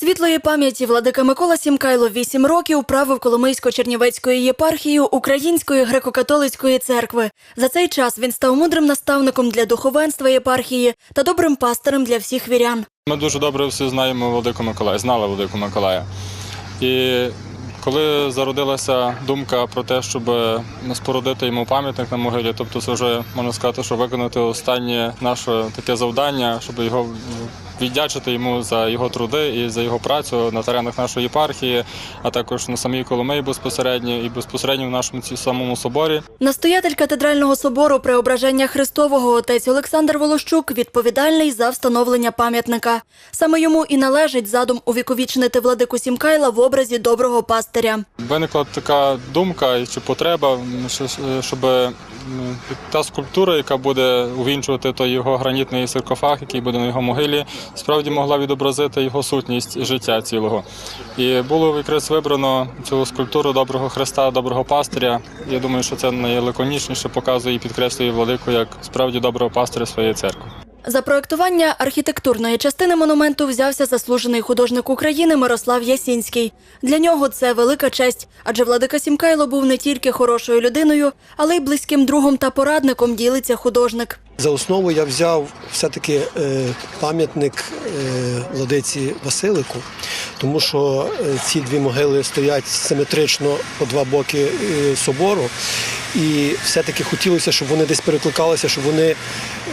Світлої пам'яті владика Микола Сімкайло 8 років правив Коломийсько-Чернівецькою єпархією Української греко-католицької церкви. За цей час він став мудрим наставником для духовенства єпархії та добрим пастирем для всіх вірян. Ми дуже добре всі знаємо Владику Миколая, знали Владику Миколая. І коли зародилася думка про те, щоб спорудити йому пам'ятник на могилі, тобто це вже можна сказати, що виконати останнє наше таке завдання, щоб його віддячити йому за його труди і за його працю на теренах нашої єпархії, а також на самій Коломиї безпосередньо і безпосередньо в нашому самому соборі. Настоятель катедрального собору Преображення Христового отець Олександр Волощук відповідальний за встановлення пам'ятника. Саме йому і належить задум увіковічнити владику Сімкайла в образі доброго пастиря. Виникла така думка чи потреба, щоб та скульптура, яка буде увінчувати той його гранітний саркофаг, який буде на його могилі, справді могла відобразити його сутність життя цілого. І було якраз вибрано цю скульптуру доброго Христа, доброго пастиря. Я думаю, що це найлаконічніше показує і підкреслює владику як справді доброго пастиря своєї церкви. За проектування архітектурної частини монументу взявся заслужений художник України Мирослав Ясінський. Для нього це велика честь, адже владика Сімкайло був не тільки хорошою людиною, але й близьким другом та порадником ділиться художник. За основу я взяв все-таки е, пам'ятник е, владиці Василику, тому що е, ці дві могили стоять симетрично по два боки е, собору. І все-таки хотілося, щоб вони десь перекликалися, щоб вони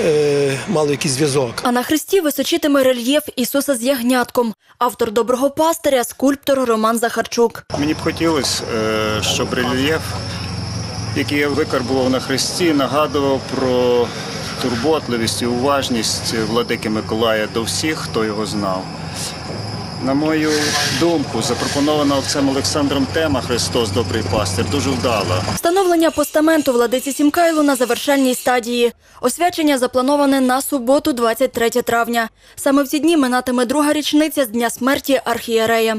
е, мали якийсь зв'язок. А на хресті височитиме рельєф Ісуса з ягнятком. Автор доброго пастиря, скульптор Роман Захарчук. Мені б хотілося, е, щоб рельєф, який я викарбував на хресті, нагадував про турботливість і уважність владики Миколая до всіх, хто його знав. На мою думку, запропонована отцем Олександром тема Христос Добрий пастир дуже вдала. Встановлення постаменту владиці Сімкайлу на завершальній стадії. Освячення заплановане на суботу, 23 травня. Саме в ці дні минатиме друга річниця з дня смерті архієрея.